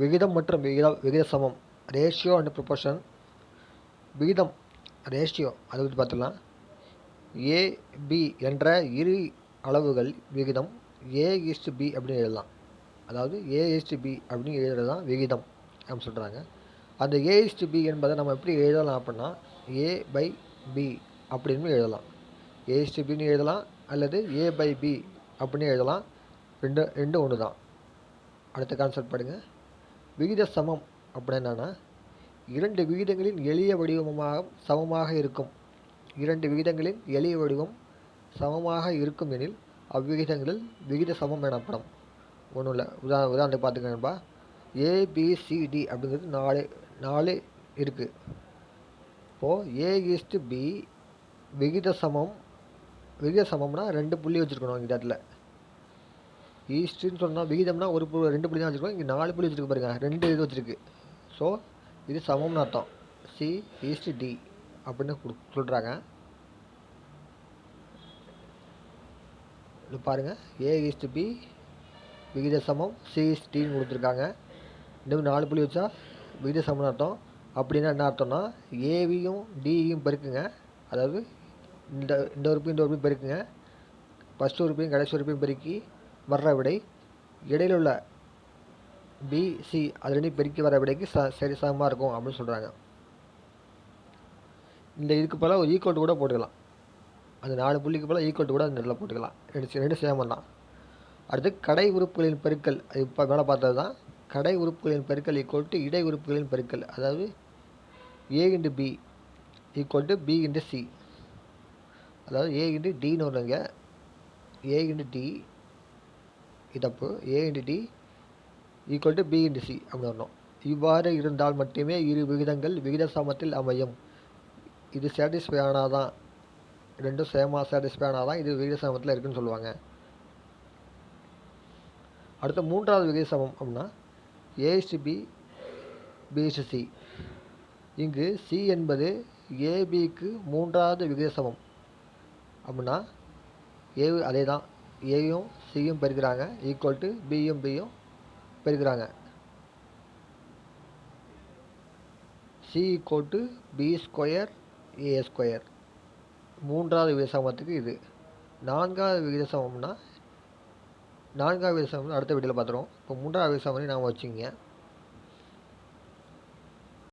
விகிதம் மற்றும் விகித விகித சமம். ரேஷியோ அண்ட் ப்ரொபோஷன் விகிதம் ரேஷியோ அதை பற்றி பார்த்துக்கலாம் ஏ பி என்ற இரு அளவுகள் விகிதம். ஏ இஸ்டு பி அப்படின்னு எழுதலாம். அதாவது ஏ இஸ்டு பி அப்படின்னு எழுதுறது தான் விகிதம் அப்படின்னு சொல்கிறாங்க அந்த ஏ இஸ்டு பி என்பதை நம்ம எப்படி எழுதலாம் அப்படின்னா ஏ பை பி அப்படின்னு எழுதலாம். ஏ இஸ்டு பின்னு எழுதலாம் அல்லது ஏ பை பி அப்படின்னு எழுதலாம். ரெண்டு ரெண்டும் ஒன்று தான் அடுத்த கான்செப்ட் பாருங்க. விகித சமம் அப்படின்னா என்னன்னா இரண்டு விகிதங்களின் எளிய வடிவமாக சமமாக இருக்கும். இரண்டு விகிதங்களின் எளிய வடிவம் சமமாக இருக்கும் எனில் அவ்விகிதங்களில் விகித சமம் எனப்படும் ஒன்றும் இல்லை உதா உதாரணத்துக்கு பார்த்துக்கணும்பா ஏபிசிடி அப்படிங்கிறது நாலு நாலு இருக்குது இப்போது ஏ ஈஸ்ட்டு பி விகித சமம் விகித சமம்னா ரெண்டு புள்ளி வச்சுருக்கணும் இந்த இடத்துல. ஈஸ்ட்டுன்னு சொன்னால் விகிதம்னா ஒரு புள்ளி ரெண்டு புள்ளி தான் வச்சுருக்கோம். இங்கே நாலு புள்ளி வச்சுருக்கு பாருங்க. ரெண்டு இது வச்சுருக்கு. ஸோ இது சமம்னு அர்த்தம். சி ஈஸ்ட் டி அப்படின்னு சொல்கிறாங்க இது பாருங்கள் ஏ ஈஸ்ட் பி விகித சமம். சி ஈஸ்ட் டின்னு கொடுத்துருக்காங்க. இன்னும் நாலு புள்ளி வச்சா விகித சமம்னு அர்த்தம். அப்படின்னா என்ன அர்த்தம்னா ஏவியும் டியும் பெருக்குங்க. அதாவது இந்த இந்த உறுப்பையும் இந்த உறுப்பையும் பெருக்குங்க. ஃபஸ்ட் உறுப்பையும் கடைசி உறுப்பையும் பெருக்கி வர்ற விடை இடையில உள்ள பி சி பெருக்கி வர விடைக்கு ச சரி சமமாக இருக்கும் அப்படின்னு சொல்கிறாங்க இந்த இதுக்கு போல் ஒரு ஈக்குவல் கூட போட்டுக்கலாம். அந்த நாலு புள்ளிக்கு போல் ஈக்குவல் கூட அந்த இடத்துல போட்டுக்கலாம். ரெண்டு ரெண்டு சேமம் தான் அடுத்து கடை உறுப்புகளின் பெருக்கல் அது இப்போ மேலே பார்த்தது தான் கடை உறுப்புகளின் பெருக்கல் ஈக்குவல் டு இடை உறுப்புகளின் பெருக்கல் அதாவது A into B equal to B into C அதாவது ஏ இன்ட்டு டின்னு வருவாங்க A into D இதப்பு A into D equal to B into C அப்படின்னு வரணும். இவ்வாறு இருந்தால் மட்டுமே இரு விகிதங்கள் விகித சமத்தில் அமையும். இது சாட்டிஸ்ஃபை ஆனால் தான் ரெண்டும் சேமாக சாட்டிஸ்ஃபை ஆனால் தான் இது விகித சமத்தில் இருக்குன்னு சொல்லுவாங்க. அடுத்த மூன்றாவது விகித சமம் அப்படின்னா A is to B B is to C இங்கு சி என்பது ஏபிக்கு மூன்றாவது விகித சமம் அப்படின்னா ஏ அதே தான் ஏயும் சியும் பெருக்கிறாங்க ஈக்குவல் டு பியும் பியும் பெருக்கிறாங்க C equal to B square A square மூன்றாவது விகித சமத்துக்கு இது. நான்காவது விகித சமம்னா நான்காவது விகித சமம் அடுத்த வீடியோவில் பார்த்துருவோம். இப்போ மூன்றாவது விகித சமம் நாம் வச்சுங்க